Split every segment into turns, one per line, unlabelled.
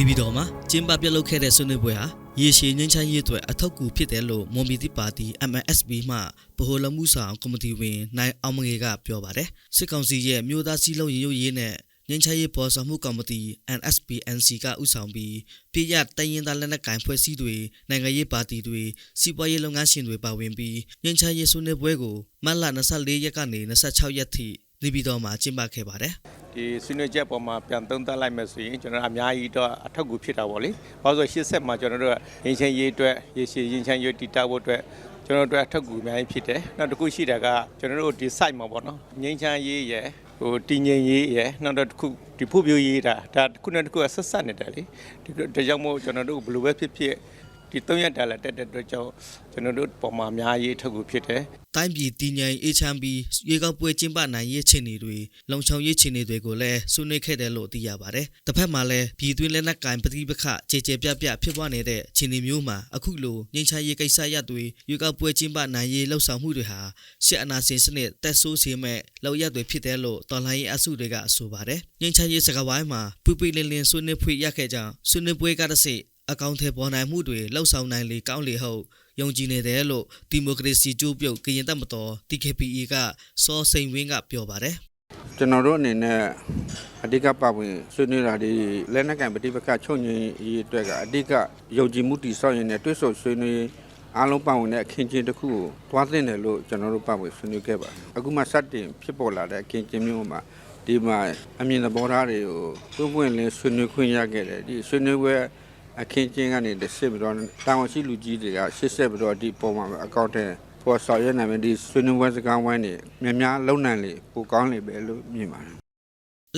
နေပြည်တော်မှာကျင်းပပြုလုပ်ခဲ့တဲ့ဆွေးနွေးပွဲဟာရေရှည်ငင်းချမ်းရေးအတွက်အထောက်အကူဖြစ်တယ်လို့မွန်ပြည်သစ်ပါတီ MNSB မှဗဟိုလုံမှုဆောင်ကော်မတီဝင်နိုင်အောင်မငယ်ကပြောပါတယ်စစ်ကောင်စီရဲ့မြို့သားစည်းလုံးရေရုပ်ရေးနဲ့ငင်းချမ်းရေးပေါ်ဆောင်မှုကော်မတီ NSPNC ကဥဆောင်ပြီးပြည်ရတရင်သားလက်နက်ကင်ဖွဲ့စည်းတွေနိုင်ငံရေးပါတီတွေစီးပွားရေးလုပ်ငန်းရှင်တွေပါဝင်ပြီးငင်းချမ်းရေးဆွေးနွေးပွဲကိုမတ်လ24ရက်ကနေ26ရက်ထိ နေပြည်တော်မှာကျင်းပခဲ့ပါတယ်
ဒီဆွေးနွေးချက်ပေါ်မှာပြန်သုံးသပ်လိုက်မယ်ဆိုရင်ကျွန်တော်တို့အများကြီးတော့အထောက်အကူဖြစ်တာပေါ့လေ။ဘာလို့ဆိုရှေ့ဆက်မှာကျွန်တော်တို့ကရင်းချင်းရေးအတွက်ရေရှည်ရင်းချင်းရေးတည်တောက်ဖို့အတွက်ကျွန်တော်တို့အထောက်အကူအများကြီးဖြစ်တယ်။နောက်တစ်ခုရှိတာကကျွန်တော်တို့ဒီ site မှာပေါ့နော်။ငင်းချမ်းရေးရယ်ဟိုတည်ငြိမ်ရေးရယ်နောက်တော့တစ်ခုဒီဖို့ပြရေးတာဒါတစ်ခုနဲ့တစ်ခုကဆက်ဆက်နေတယ်လေ။ဒီဒါကြောင့်မို့ကျွန်တော်တို့ဘယ်လိုပဲဖြစ်ဖြစ် ဒီ၃ရက်တာလာတက်တဲ့အတွက်ကြောင့်ကျွန်တော်တို့ပုံမှာအများကြီးအထောက်အကူဖြစ်တယ်
တိုင်းပြည်တည်ငြိမ်အေးချမ်းပြီးရေကောက်ပွဲကျင်းပနိုင်ရေးအခြေအနေတွေလုံခြုံရေးအခြေအနေတွေကိုလည်းဆွေးနွေးခဲ့တယ်လို့သိရပါတယ်။တစ်ဖက်မှာလည်းပြည်တွင်းလက်နက်ကင်ပဋိပက္ခကြေကြေပြပြဖြစ်ပွားနေတဲ့အခြေအနေမျိုးမှာအခုလိုငြိမ်းချမ်းရေးကိစ္စရပ်တွေရေကောက်ပွဲကျင်းပနိုင်ရေးလှုပ်ဆောင်မှုတွေဟာရှစ်အနာစင်စနစ်တက်ဆိုးစေမဲ့လောက်ရက်တွေဖြစ်တယ်လို့တော်လှန်ရေးအစုတွေကဆိုပါတယ်။ငြိမ်းချမ်းရေးစကားဝိုင်းမှာပူပီလင်းလင်းဆွေးနွေးဖွေရခဲ့ကြောင်းဆွေးနွေးပွဲကတစ်စိ အကောင့်ထဲပေါ်နိုင်မှုတွေလှုပ်ဆောင်နိုင်လေကောင်းလေဟုတ်ယုံကြည်နေတယ်လို့ဒီမိုကရေစီကြိုးပြုတ်ကရင်တပ်မတော် TKPE ကစောစိန်ဝင်းကပြောပါတယ်
ကျွန်တော်တို့အနေနဲ့အဓိကပတ်ဝင်ဆွေးနွေးတာဒီလက်နက်ကင်ပဋိပက္ခချုပ်ငြိမ်းရေးအတွက်ကအဓိကယုံကြည်မှုတည်ဆောက်ရင်းနဲ့တွဲဆော်ဆွေးနွေးအားလုံးပတ်ဝင်တဲ့အခင်းကျင်းတစ်ခုကိုတွားသင့်တယ်လို့ကျွန်တော်တို့ပတ်ဝင်ဆွေးနွေးခဲ့ပါတယ်အခုမှစတင်ဖြစ်ပေါ်လာတဲ့အခင်းကျင်းမျိုးမှာဒီမှာအမြင်သဘောထားတွေကိုပွင့်ပွင့်လင်းဆွေးနွေးခွင့်ရခဲ့တယ်ဒီဆွေးနွေးပွဲ အခင်းကျင်းကနေတစ်ဆင့်ပြီးတော့တာဝန်ရှိလူကြီးတွေကရှစ်ဆက်ပြီးတော့ဒီပုံမှာအကောင့်ထဲပေါ်ဆော်ရနိုင်မယ်ဒီဆွေးနွေးပွဲစကားဝိုင်းတွေများများလုံနိုင်လေပိုကောင်းလေပဲလို့မြင်ပါတယ်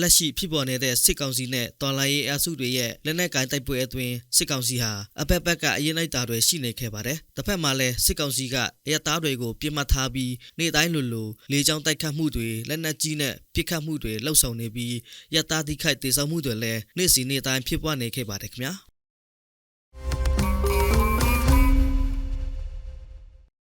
လက်ရှိဖြစ်ပေါ်နေတဲ့စစ်ကောင်စီနဲ့တော်လှန်ရေးအစုတွေရဲ့လက်နက်ကိုင်တိုက်ပွဲအတွင်းစစ်ကောင်စီဟာအဖက်ဖက်ကအရင်လိုက်တာတွေရှိနေခဲ့ပါတယ်။တစ်ဖက်မှာလည်းစစ်ကောင်စီကအရသားတွေကိုပြစ်မှတ်ထားပြီးနေ့တိုင်းလိုလိုလေကြောင်းတိုက်ခတ်မှုတွေလက်နက်ကြီးနဲ့ပစ်ခတ်မှုတွေလှုပ်ဆောင်နေပြီးရသားတိခိုက်တေဆောင်မှုတွေလည်းနေ့စဉ်နေ့တိုင်းဖြစ်ပွားနေခဲ့ပါတယ်ခင်ဗျာ။